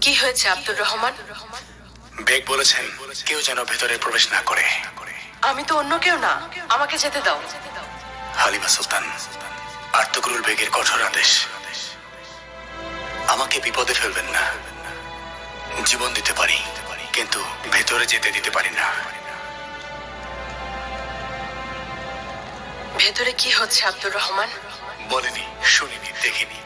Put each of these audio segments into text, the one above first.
কি হয়েছে আব্দুর রহমান? বেগ বলেছেন কেউ যেন ভেতরে প্রবেশ না করে। আমি তো অন্য কেউ না। আমাকে যেতে দাও। হালিমা সুলতান আর্তগুরুল বেগের কঠোর আদেশ। আমাকে বিপদে ফেলবেন না। জীবন দিতে পারি কিন্তু ভেতরে যেতে দিতে পারি না। ভেতরে কি হচ্ছে আব্দুর রহমান? বলেনি শুনিনি দেখিনি।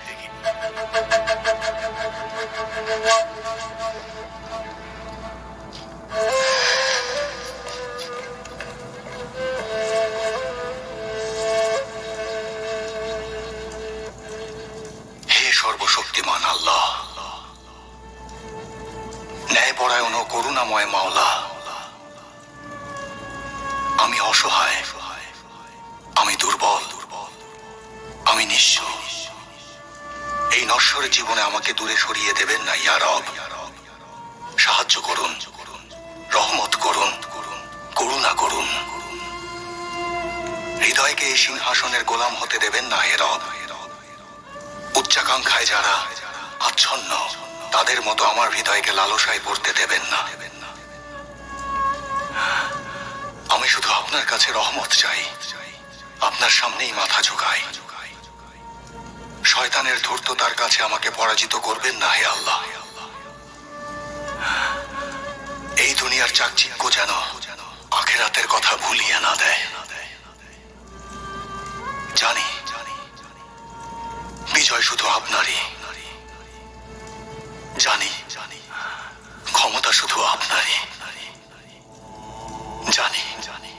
সর্বশক্তিমান আল্লাহ। করুণাময় মাওলা। আমি অসহায়। আমি দুর্বল। আমি এই নশ্বর জীবনে আমাকে দূরে সরিয়ে দেবেন না ইয়ারব সাহায্য করুন। রহমত করুন। করুণা করুন। হৃদয়কে এই সিংহাসনের গোলাম হতে দেবেন না হে রব। উচ্চাকাঙ্ক্ষায় যারা আচ্ছন্ন, তাদের মতো আমার হৃদয়কে লালসায় পড়তে দেবেন না। আমি শুধু আপনার কাছে রহমত চাই। আপনার সামনেই মাথা ঝুঁকাই। শয়তানের ধূর্ততার কাছে আমাকে পরাজিত করবেন না হে আল্লাহ। এই দুনিয়ার চাকচিক্য যেন আখেরাতের কথা ভুলিয়ে না দেয়। জানি শুধু আপনারই। জানি জানি ক্ষমতা শুধু আপনারই। জানি জানি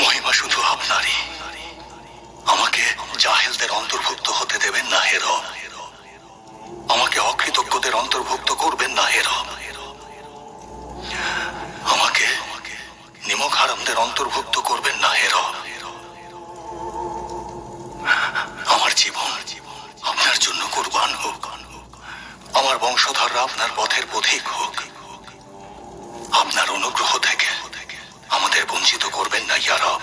মহিমা শুধু আপনারই। আমাকে জাহেলদের অন্তর্ভুক্ত হতে দেবেন না হের আমাকে অকৃতজ্ঞদের অন্তর্ভুক্ত করবেন না হের আমাকে নিমক হারামদের অন্তর্ভুক্ত করবেন আপনার পথের পথিক হোক। আপনার অনুগ্রহ থেকে আমাদের বঞ্চিত করবেন না ইয়ারব